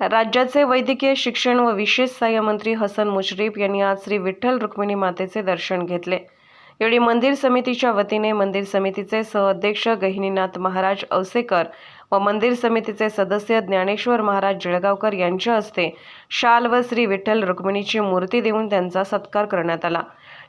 राज्याचे वैद्यकीय शिक्षण व विशेष सहाय्य मंत्री हसन मुश्रीफ यांनी आज श्री विठ्ठल रुक्मिणी मातेचे दर्शन घेतले. यावेळी मंदिर समितीच्या वतीने मंदिर समितीचे सहअध्यक्ष गहिनीनाथ महाराज औसेकर व मंदिर समितीचे सदस्य ज्ञानेश्वर महाराज जळगावकर यांच्या हस्ते शाल व श्री विठ्ठल रुक्मिणीची मूर्ती देऊन त्यांचा सत्कार करण्यात आला.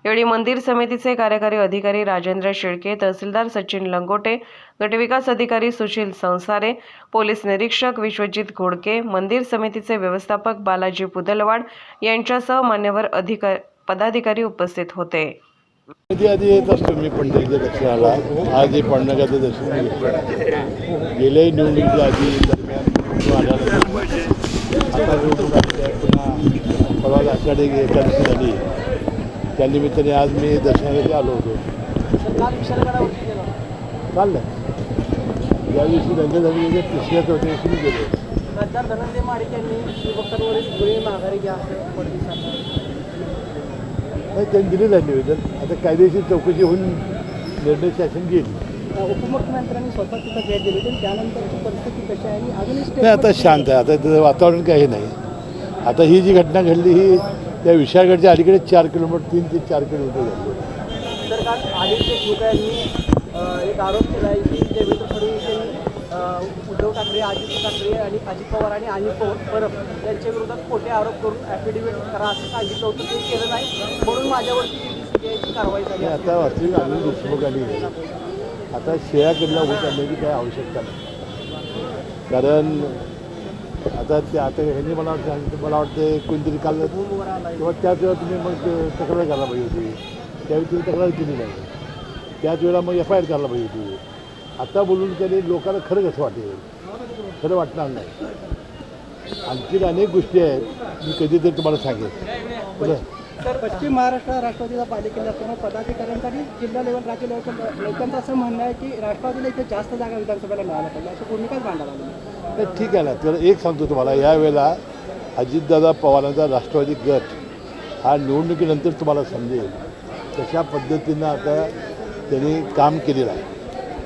यावेळी मंदिर समितीचे कार्यकारी अधिकारी राजेंद्र शेळके तहसीलदार सचिन लंगोटे गटविकास अधिकारी सुशील संसारे पोलीस निरीक्षक विश्वजित घोडके मंदिर समितीचे व्यवस्थापक बालाजी पुदलवाड यांच्यासह मान्यवर अधिका पदाधिकारी उपस्थित होते. कधी आधी येत असतो मी पंढरीच्या दर्शनाला. आज हे पांडुरंगाचं दर्शन मी घेतलं गेल्याही निवडणुकीच्या आधी दरम्यान परवा आषाढी एकादशी झाली. त्यानिमित्ताने आज मी दर्शनासाठी आलो होतो. चाललं. या दिवशी त्यांच्या झाली त्याच्या तिसऱ्या चौथ्या दिवशी मी गेलो खासदार धनंजय माडिक यांनी शिवभक्तांवरील गुन्हे माघारी घ्या असं नाही त्यांनी दिलेलं आहे निवेदन आता कायदेशीर चौकशी होऊन निर्णय शासन घेईल. उपमुख्यमंत्र्यांनी स्वतः तिथं भेट दिली होती. त्यानंतरची परिस्थिती कशी आहे आणि अजूनही नाही आता शांत आहे. आता त्याचं वातावरण काही नाही. आता ही जी घटना घडली ही त्या विशाळगडच्या अलीकडे चार किलोमीटर तीन ते चार किलोमीटर झाली. तर काल आदित्य यांनी एक आरोप केला आहे की देवेंद्र फडणवीस यांनी उद्धव ठाकरे अजित ठाकरे आणि अजित पवार आणि अनिल पवार परब यांच्या विरोधात खोटे आरोप करून ॲफिडेव्हिट करा असं सांगितलं होतं. ते केलं नाही. म्हणून माझ्यावरती सीबीआयची कारवाई झाली. आता वास्तविक आम्ही देशमुख आली आता शेयाकडला होत आणण्याची काही आवश्यकता नाही. कारण आता ते आता ह्यांनी मला वाटतं सांगितलं मला वाटतं कोणतरी काल किंवा त्याच वेळा तुम्ही मग ते तक्रार करायला पाहिजे होती. त्यावेळी तुम्ही तक्रार केली नाही. त्याच वेळेला मग एफ आय आर करायला पाहिजे होती. आता बोलून त्याने लोकांना खरं कसं वाटेल? खरं वाटणार नाही. आणखी अनेक गोष्टी आहेत. मी कधीतरी तुम्हाला सांगेन. बरं तर पश्चिम महाराष्ट्र राष्ट्रवादीचा पालिकेला असताना पदाधिकाऱ्यांचा आणि जिल्हा लेवल राज्य लेवल लोकांचं असं म्हणणं आहे की राष्ट्रवादीला इथे जास्त जागा विधानसभेला मिळायला पाहिजे. अशी भूमिकाच मांडायला लागली. नाही ठीक आहे ना. तर एक सांगतो तुम्हाला. यावेळेला अजितदादा पवारांचा राष्ट्रवादी गट हा निवडणुकीनंतर तुम्हाला समजेल. तशा पद्धतीनं आता त्यांनी काम केलेलं आहे.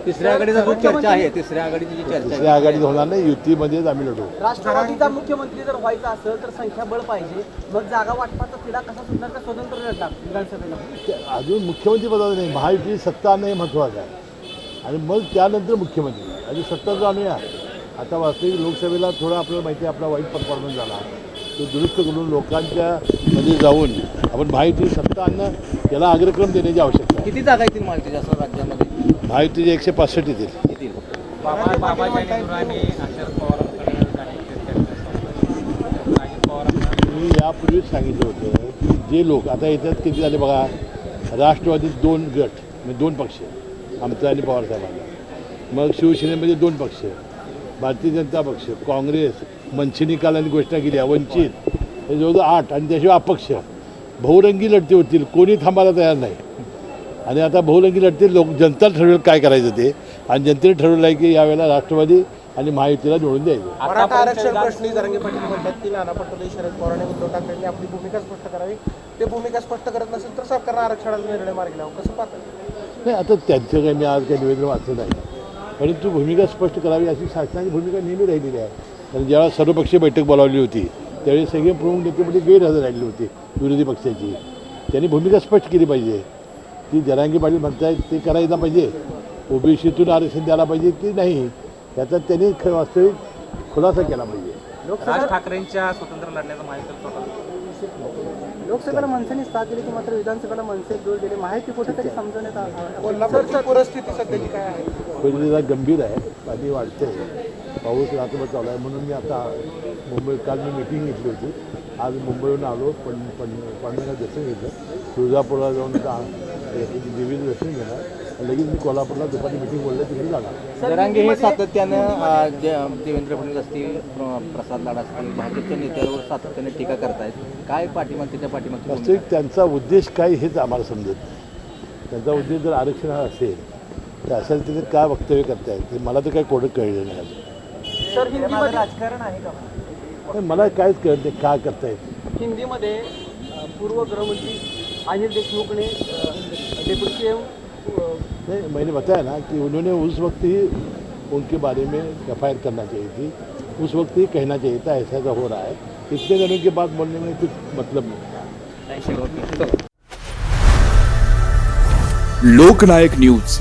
तिसऱ्या आघाडीचा खूप चर्चा आहे. तिसऱ्या आघाडीची जी चर्चा आहे. दुसऱ्या आघाडीत होणार नाही युतीमध्येच आम्ही लढू. राष्ट्रवादीचा मुख्यमंत्री जर व्हायचा असेल तर संख्याबळ पाहिजे. मग जागा वाटपाचा तिढा कसा सुटणार का स्वतंत्र लढणार विधानसभेला. ते अजून मुख्यमंत्री पदाचं नाही महायुती सत्ता आणणं हे महत्त्वाचं आहे. आणि मग त्यानंतर मुख्यमंत्री. आणि सत्ता जो आणूया आता वास्तविक लोकसभेला थोडा आपल्याला माहिती आहे आपला वाईट परफॉर्मन्स झाला. तो दुरुस्त करून लोकांच्या मध्ये जाऊन आपण महायुती सत्ता आणणं याला अग्रक्रम देण्याची आवश्यकता आहे. किती जागा येतील माहिती असं राज्यामध्ये? महायुतीचे एकशे पासष्ट येतील. येतील. मी यापूर्वीच सांगितलं होतं की जे लोक आता याच्यात किती झाले बघा? राष्ट्रवादीत दोन गट म्हणजे दोन पक्ष आमचा आणि पवारसाहेबांना मग शिवसेनेमध्ये दोन पक्ष. भारतीय जनता पक्ष काँग्रेस मनसे निकालांनी घोषणा केली आहे वंचित हे जवळजवळ आठ आणि त्याशिवाय अपक्ष. बहुरंगी लढती होतील कोणी थांबायला तयार नाही. आणि आता बहुरंगी लढती लोक जनता ठरवेल काय करायचं ते. आणि जनतेने ठरवलं आहे की यावेळेला राष्ट्रवादी आणि महायुतीला निवडून द्यायचं. मराठा आरक्षण प्रश्नी जरांगे पाटील म्हणतात की नाना पटोले शरद पवार आणि उद्धव ठाकरेंनी आपली भूमिका स्पष्ट करावी. ते भूमिका स्पष्ट करत नसेल तर सरकारनं आरक्षणाचा निर्णय मार्गी लावू. कसं नाही आता त्यांचं काही मी आज काही निवेदन वाचलं नाही. परंतु भूमिका स्पष्ट करावी अशी शासनाची भूमिका नेहमी राहिलेली आहे. कारण ज्यावेळेस सर्वपक्षीय बैठक बोलावली होती त्यावेळी सगळे प्रमुख नेतेमध्ये म्हणजे गैरहजर राहिली होती विरोधी पक्षाची. त्यांनी भूमिका स्पष्ट केली पाहिजे. ती जरांगी पाटील म्हणतायत ते करायला पाहिजे. ओबीसीतून आरक्षण द्यायला पाहिजे की नाही? याचा त्यांनी वास्तविक खुलासा केला पाहिजे. राज ठाकरेंच्या स्वतंत्र लढण्याचा माहिती लोकसभेला मनसेने साथ दिली की मात्र विधानसभेला मनसे दूर गेले माहिती कुठेतरी समजवण्यात परिस्थिती सध्याची काय आहे? परिस्थिती गंभीर आहे. पाणी वाढते पाऊस रात्रभर चालू आहे. म्हणून मी आता मुंबई काल मी मिटिंग घेतली होती. आज मुंबईहून आलो. पण पण पांडुरंगा दर्शन घेतलं. तुळजापूरला जाऊन आता देवीचं दर्शन घेणार लगेच मी कोल्हापूरला दुपारी मिटिंग बोललं तिकडे जाणार. जरांगे हे सातत्यानं देवेंद्र फडणवीस असतील प्र- प्रसाद लाड असतील भाजपच्या नेत्यावर सातत्याने टीका करतायत. काय पाठीमाग त्याच्या? वास्तविक त्यांचा उद्देश काय हेच आम्हाला समजत नाही. त्यांचा उद्देश जर आरक्षण हा असेल तर असेल तर ते काय वक्तव्य करतायत ते मला तर काय कोडं कळलं नाही अजून. राजकारण आहे का? पण मला काहीच कळत नाही का करतायत. हिंदीमध्ये पूर्व गृहमंत्री अनिल देशमुखने नहीं मैंने बताया ना कि उन्होंने उस वक्त ही उनके बारे में एफ़ करना चाहिए थी। उस वक्त ही कहना चाहिए था ऐसा ऐसा हो रहा है। इतने दिनों के बाद बोलने में कुछ मतलब नहीं लोकनायक न्यूज़।